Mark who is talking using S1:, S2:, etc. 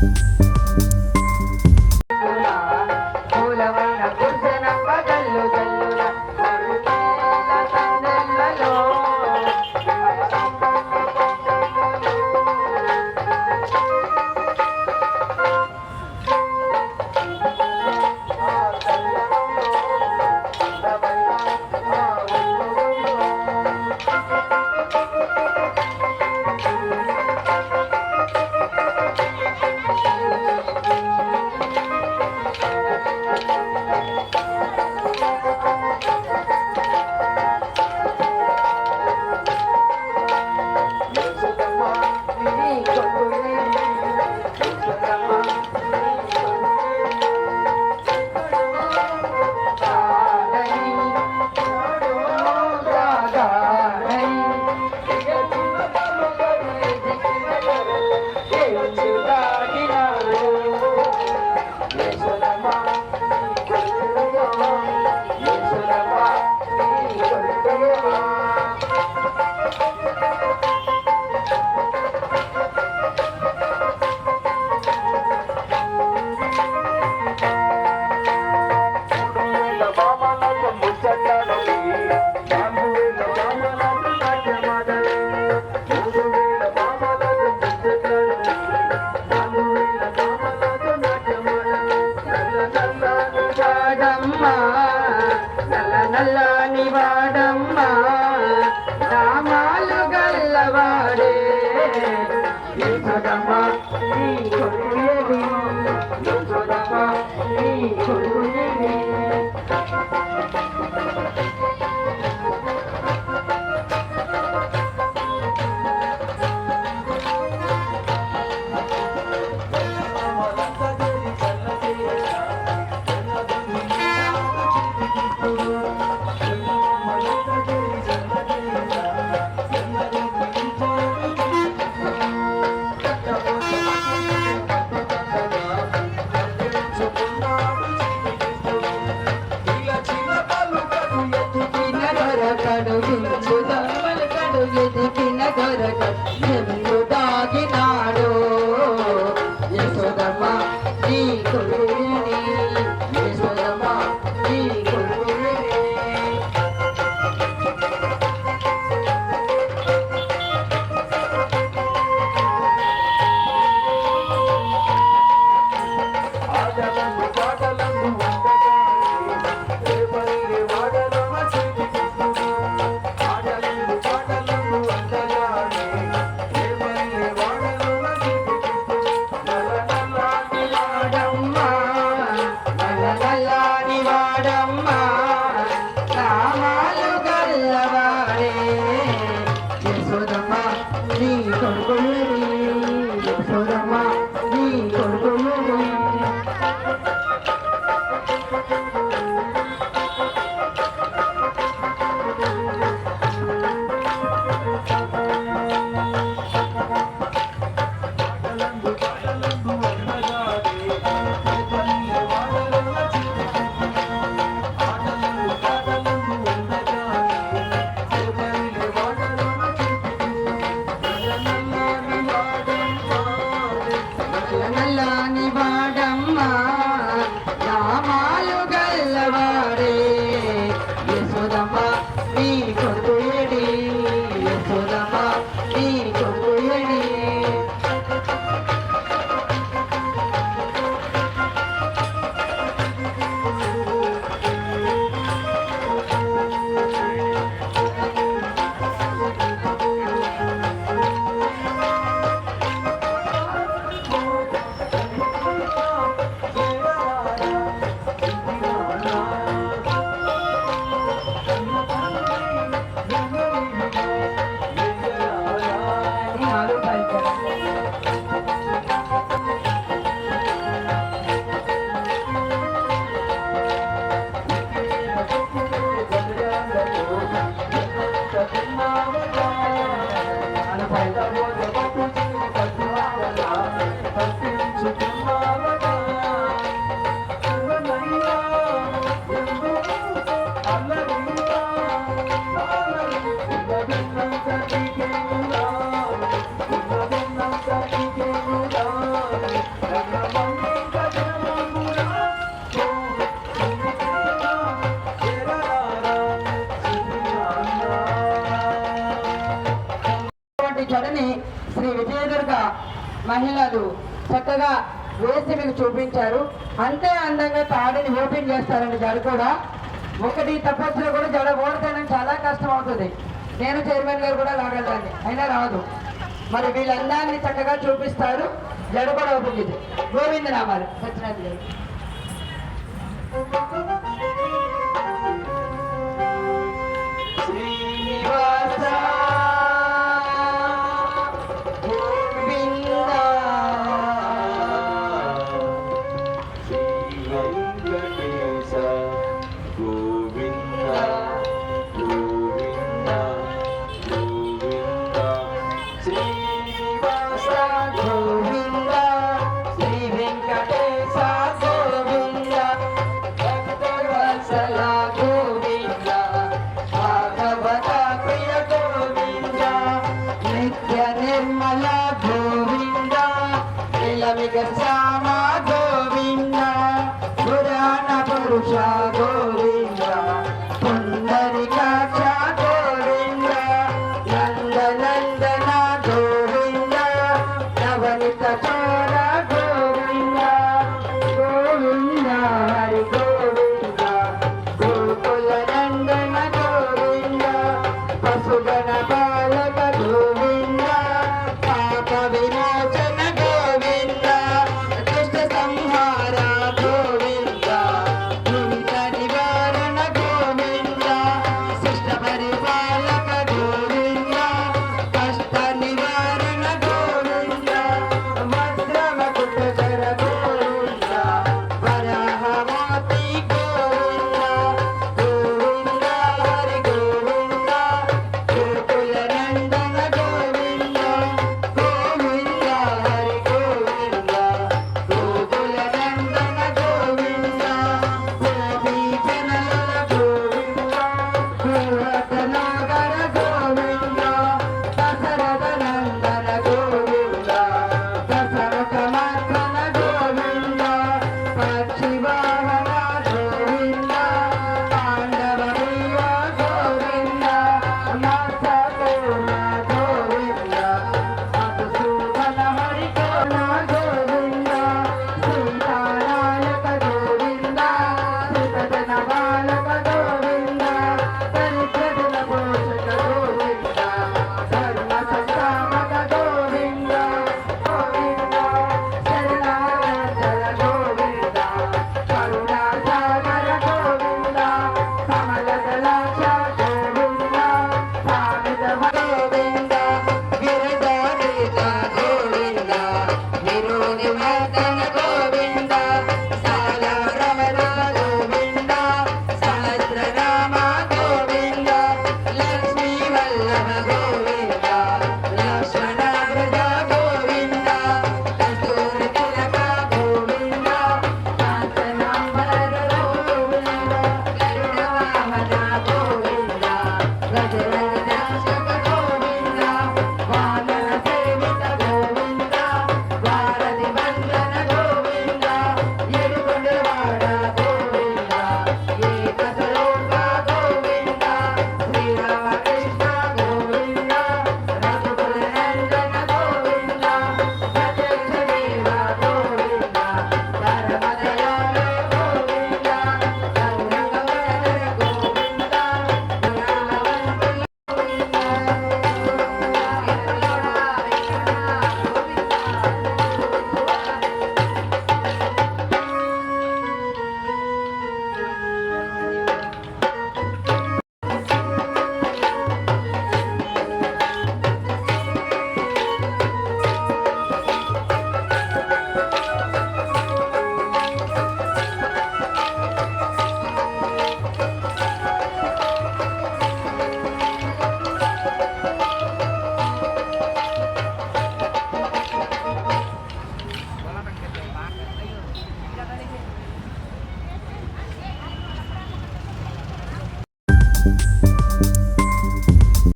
S1: Thank మహిళలు చక్కగా వేసి మీకు చూపించారు. అంతే అందంగా తాడిని ఓపెన్ చేస్తారండి జడ కూడా. ఒకటి తప్పొచ్చులో కూడా జడ ఓడితేనే చాలా కష్టం అవుతుంది. నేను చైర్మన్ గారు కూడా లాగలండి అయినా రాదు. మరి వీళ్ళందరినీ చక్కగా చూపిస్తారు. జడ కూడా ఓపెన్ చేసి. గోవిందనామాలు. సత్యనాథ్ గారు. నిత్య నిర్మల గోవింద నిలమిగ సా